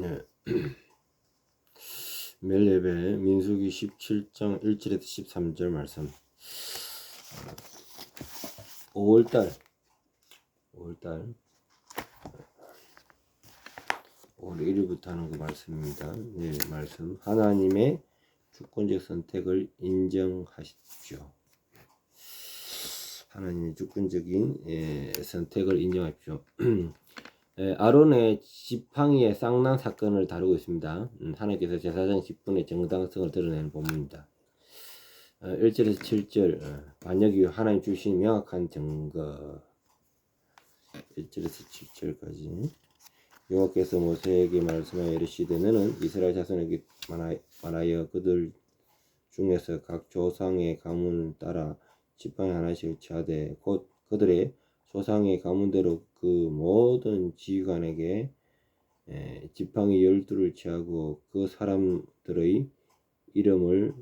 네. 매일 예배 민수기 17장 1절에서 13절 말씀 5월달 5월달 5월 1일부터 하는 그 말씀입니다. 네, 말씀 하나님의 주권적 선택을 인정하십시오. 하나님의 주권적인 예, 선택을 인정하십시오. 예, 아론의 지팡이의 쌍난 사건을 다루고 있습니다. 음, 하나님께서 제사장 직분의 정당성을 드러내는 본문입니다. 어, 1절에서 7절 어, 반역이 하나님 주신 명확한 증거 1절에서 7절까지 여호와께서 모세에게 말씀하여 이르시되 너는 이스라엘 자손에게 말하여 그들 중에서 각 조상의 가문을 따라 지팡이 하나씩 취하되 곧 그들의 조상의 가문대로 그 모든 지휘관에게 에, 지팡이 열두를 취하고 그 사람들의 이름을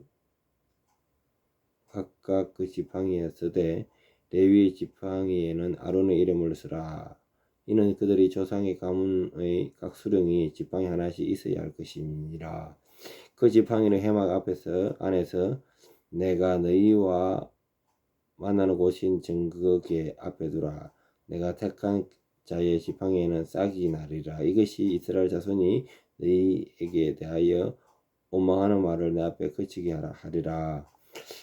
각각 그 지팡이에 쓰되 레위의 지팡이에는 아론의 이름을 쓰라. 이는 그들의 조상의 가문의 각 수령이 지팡이 하나씩 있어야 할 것이니라. 그 지팡이는 해막 앞에서 안에서 내가 너희와 만나는 곳인 증거계 앞에 두라. 내가 택한 자의 지팡이에는 싹이 나리라. 이것이 이스라엘 자손이 너희에게 대하여 원망하는 말을 내 앞에 그치게 하라 하리라.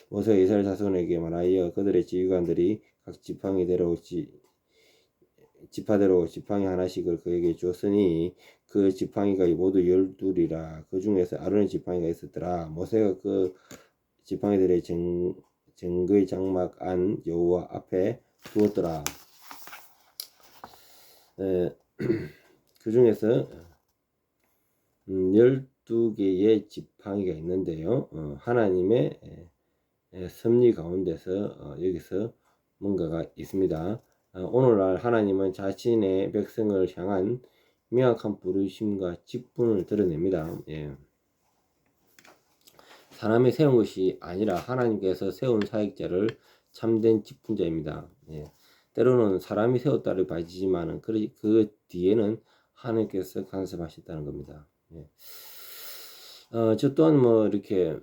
모세 이스라엘 자손에게 말하여 그들의 지휘관들이 각 지팡이대로 지, 지파대로 지팡이 하나씩을 그에게 주었으니 그 지팡이가 모두 열둘이라 그 중에서 아론의 지팡이가 있었더라 모세가 그 지팡이들의 정, 정거의 장막 안 여호와 앞에 두었더라 그 중에서 음, 열두 개의 지팡이가 있는데요 어, 하나님의 에, 섭리 가운데서 어, 여기서 뭔가가 있습니다. 어, 오늘날 하나님은 자신의 백성을 향한 명확한 부르심과 직분을 드러냅니다. 예. 사람이 세운 것이 아니라 하나님께서 세운 사역자를 참된 직분자입니다. 예. 때로는 사람이 세웠다를 봐지지만은 그, 그 뒤에는 하나님께서 간섭하셨다는 겁니다. 예. 어, 저 또한 뭐 이렇게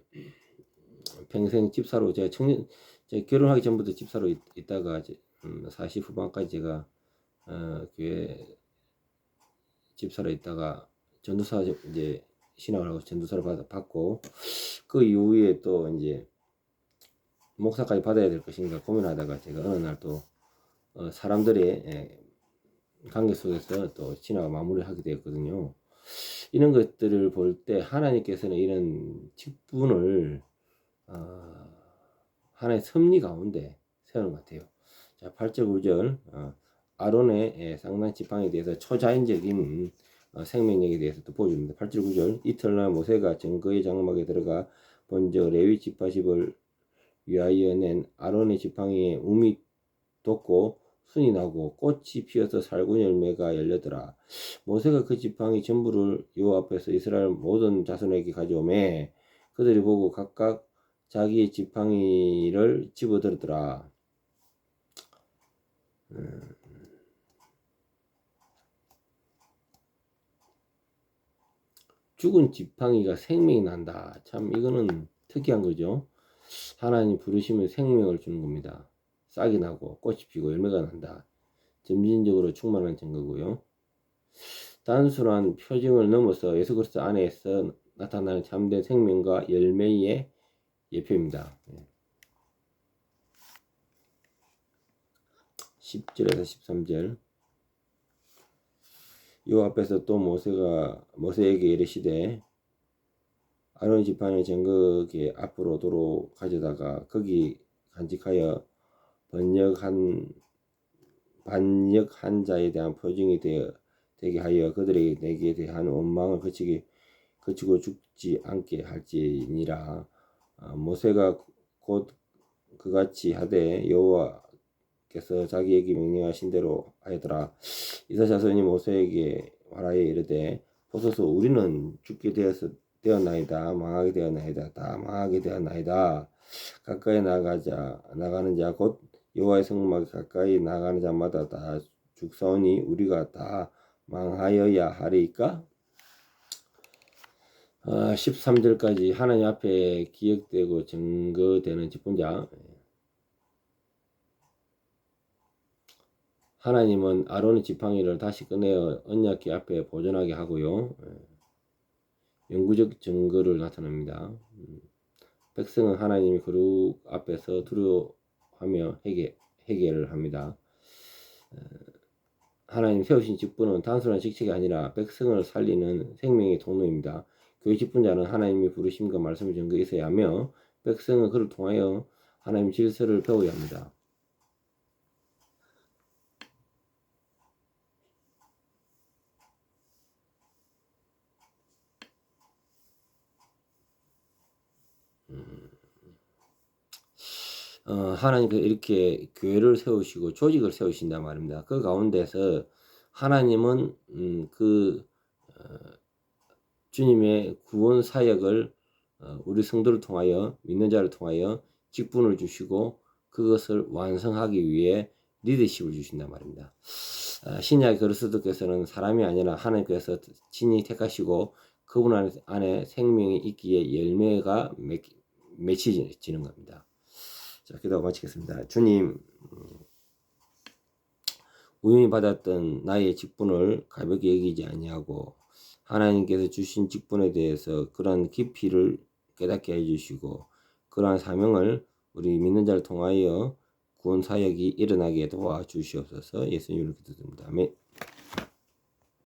평생 집사로 제가 청년 제가 결혼하기 전부터 집사로 있, 다가 음, 40 후반까지 제가 어, 교회 집사로 있다가 전도사 이제 신학을 하고 전도사를 받, 받고 그 이후에 또 이제 목사까지 받아야 될 것인가 고민하다가 제가 어느 날또 어, 사람들의 예, 관계 속에서 또 신학을 마무리하게 되었거든요. 이런 것들을 볼 때 하나님께서는 이런 직분을 어, 하나의 섭리 가운데 세우는 것 같아요. 자, 8절 9절 어, 아론의 예, 쌍난 지팡이에 대해서 초자연적인 어, 생명력에 대해서 또 보여줍니다. 8절 9절 이틀날 모세가 증거의 장막에 들어가 본저 레위 지파십을 위하여 낸 아론의 지팡이에 um이 돋고 순이 나고 꽃이 피어서 살군 열매가 열렸더라. 모세가 그 지팡이 전부를 요 앞에서 이스라엘 모든 자손에게 가져오매 그들이 보고 각각 자기의 지팡이를 집어들었더라. 음. 죽은 지팡이가 생명이 난다. 참 이거는 특이한 거죠. 하나님 부르시면 생명을 주는 겁니다. 싹이 나고 꽃이 피고 열매가 난다. 점진적으로 충만한 증거고요. 단순한 표징을 넘어서 예수 그리스도 안에서 나타나는 참된 생명과 열매의 예표입니다. 10절에서 예. 13절 요 앞에서 또 모세가 모세에게 이르시되 아론 지팡이 정거기 앞으로 도로 가져다가 거기 간직하여 번역한 반역한 자에 대한 표징이 되어 되게 하여 그들에게 내게 대한 원망을 그치게 그치고 죽지 않게 할지니라. 아, 모세가 곧 그같이 하되 여호와 께서 자기에게 명령하신 대로 하였더라. 이사 자손이 모세에게 말하여 이르되 보소서 우리는 죽게 되었 되었나이다. 망하게 되었나이다. 다 망하게 되었나이다. 가까이 나가자 나가는 자 곧 여호와의 성막에 가까이 나가는 자마다 다 죽사오니 우리가 다 망하여야 하리까? 아, 13절까지 하나님 앞에 기억되고 증거되는 직분자. 하나님은 아론의 지팡이를 다시 꺼내어 언약궤 앞에 보존하게 하고요. 영구적 증거를 나타냅니다. 음, 백성은 하나님이 거룩 앞에서 두려워하며 회개, 회개를 합니다. 어, 하나님 세우신 직분은 단순한 직책이 아니라 백성을 살리는 생명의 통로입니다. 교회 직분자는 하나님이 부르심과 말씀의 증거에 있어야 하며 백성은 그를 통하여 하나님 질서를 배워야 합니다. 어, 하나님께서 이렇게 교회를 세우시고 조직을 세우신단 말입니다. 그 가운데서 하나님은 음, 그 어, 주님의 구원 사역을 어, 우리 성도를 통하여 믿는 자를 통하여 직분을 주시고 그것을 완성하기 위해 리더십을 주신단 말입니다. 아, 신약 그리스도께서는 사람이 아니라 하나님께서 친히 택하시고 그분 안에 생명이 있기에 열매가 맺, 맺히지는 겁니다. 자, 기도하고 마치겠습니다. 주님, 음, 우연히 받았던 나의 직분을 가볍게 여기지 아니하고 하나님께서 주신 직분에 대해서 그러한 깊이를 깨닫게 해주시고 그러한 사명을 우리 믿는 자를 통하여 구원 사역이 일어나게 도와주시옵소서 예수님으로 기도드립니다. 아멘.